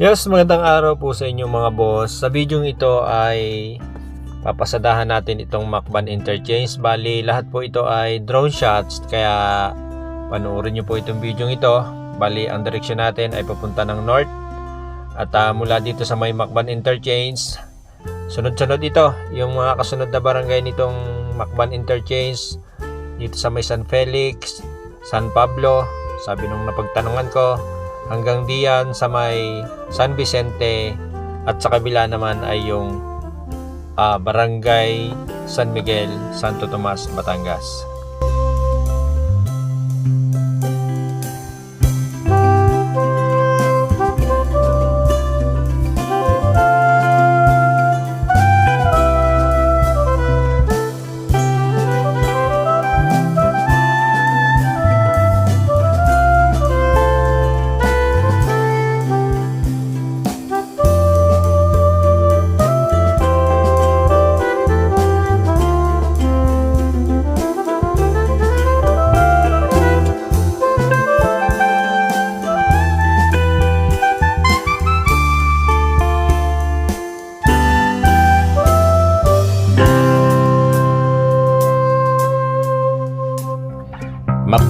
Yes, magandang araw po sa inyo mga boss. Sa video ito ay papasadahan natin itong Macban Interchange. Bali, lahat po ito ay drone shots. Kaya panoorin nyo po itong video ito. Bali, ang direksyon natin ay papunta ng north. At ah, mula dito sa may Macban Interchange, sunod-sunod ito. Yung mga kasunod na barangay nitong Macban Interchange. Dito sa may San Felix, San Pablo. Sabi nung napagtanungan ko, hanggang diyan sa may San Vicente at sa kabila naman ay yung ah, Barangay San Miguel, Santo Tomas, Batangas.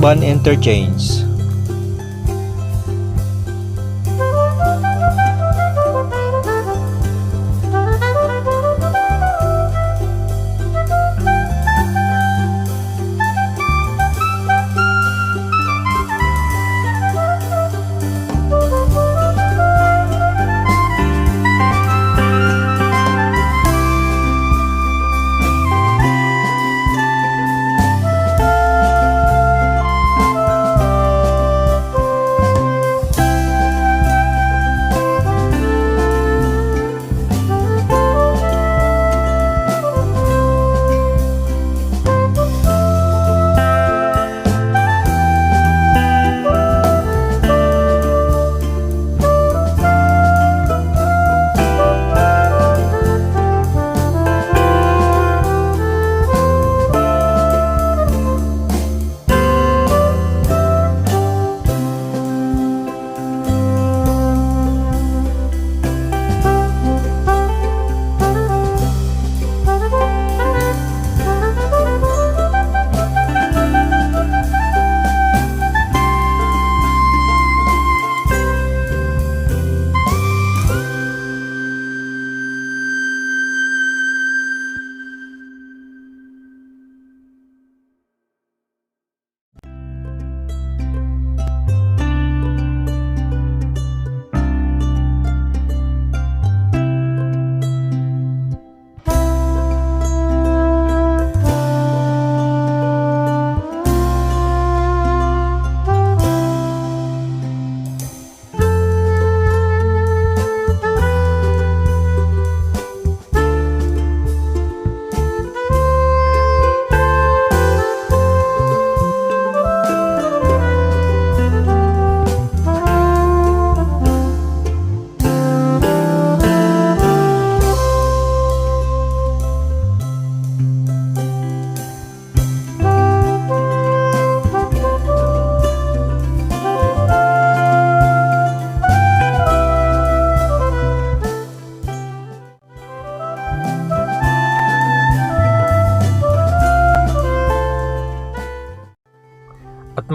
Macban Interchange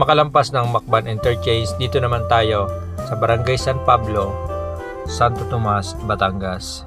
makalampas ng Macban Interchange, dito naman tayo sa Barangay San Pablo, Santo Tomas, Batangas.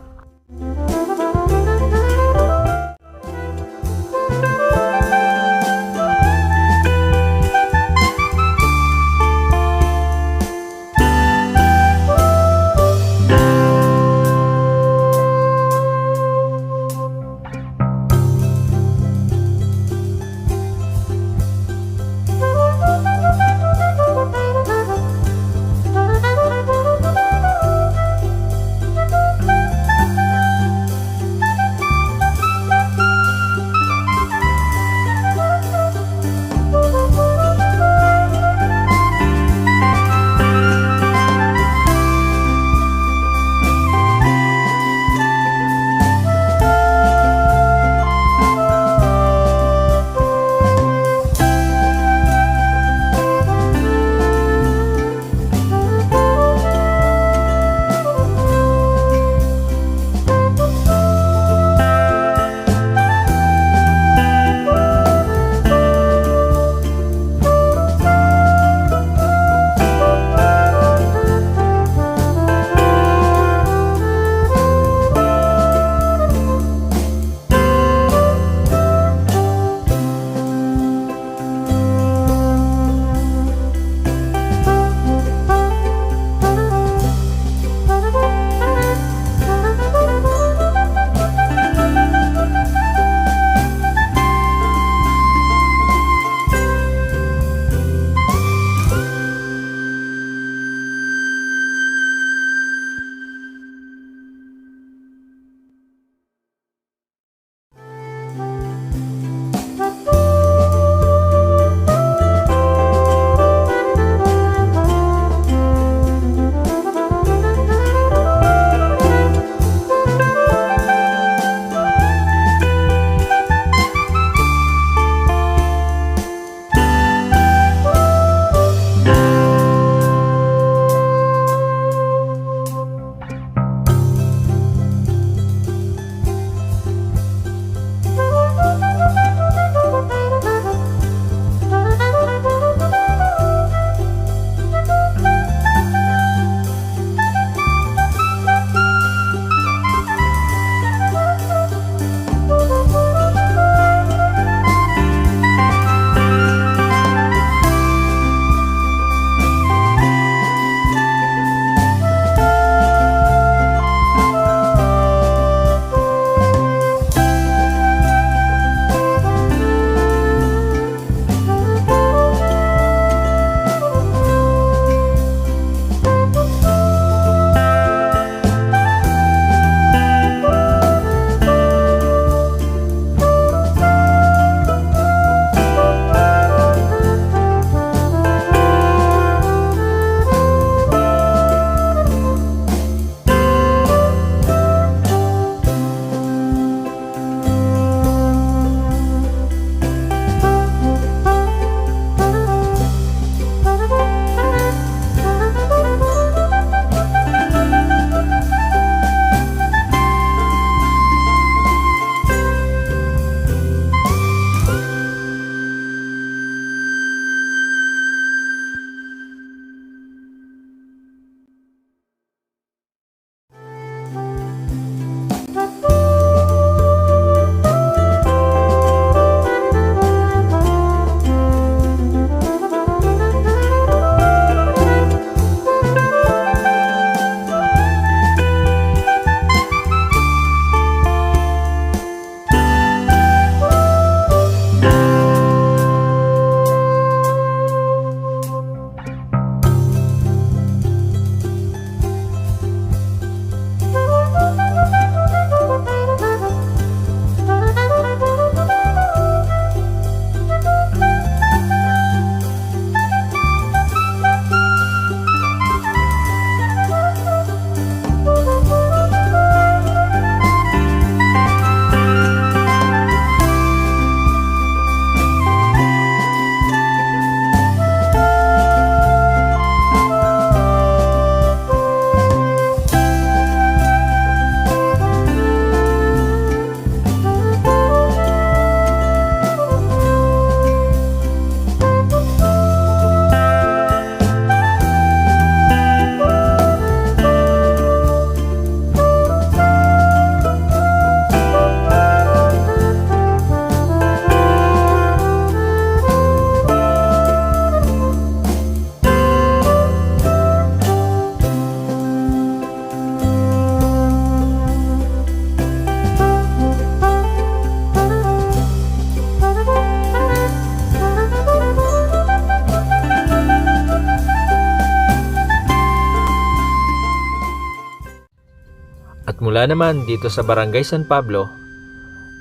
Mula naman dito sa Barangay San Pablo,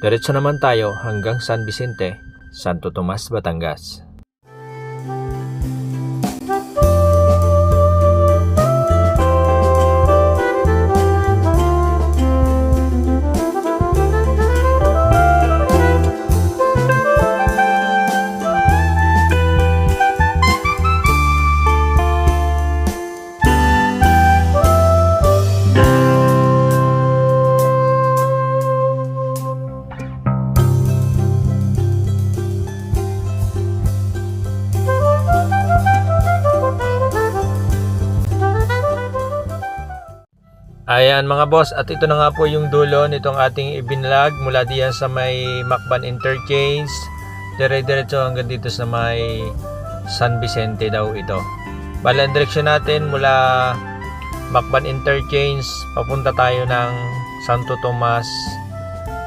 diretso naman tayo hanggang San Vicente, Santo Tomas, Batangas. Ayan mga boss, at ito na nga po yung dulo nitong ating ibinlag mula diyan sa may Macban Interchange. Dire-diretso hanggang dito sa may San Vicente daw ito. Bala ang direksyon natin mula Macban Interchange, papunta tayo ng Santo Tomas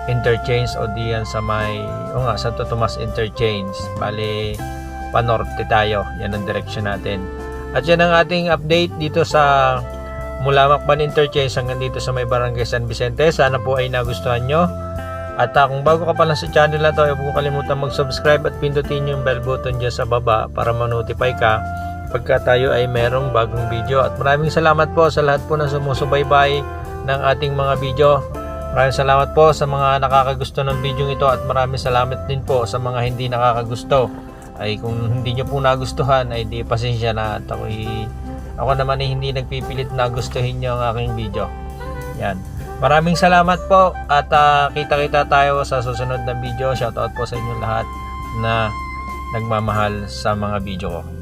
Interchange o diyan sa may, o nga, Santo Tomas Interchange. Bali, panorte tayo. Yan ang direksyon natin. At yan ang ating update dito sa mula Macban Interchange hanggang dito sa may Barangay San Vicente. Sana po ay nagustuhan nyo. At ah, kung bago ka pa lang sa channel na to, huwag mo kalimutan mag-subscribe at pindutin yung bell button dyan sa baba para ma-notify ka pagka tayo ay merong bagong video. At maraming salamat po sa lahat po na sumusubaybay ng ating mga video. Maraming salamat po sa mga nakakagusto ng video ito at maraming salamat din po sa mga hindi nakakagusto. Ay kung hindi nyo po nagustuhan ay di pasensya na at ako'y ako naman ay hindi nagpipilit na gustuhin nyo ang aking video. Yan. Maraming salamat po at ah, kita-kita tayo sa susunod na video. Shoutout po sa inyo lahat na nagmamahal sa mga video ko.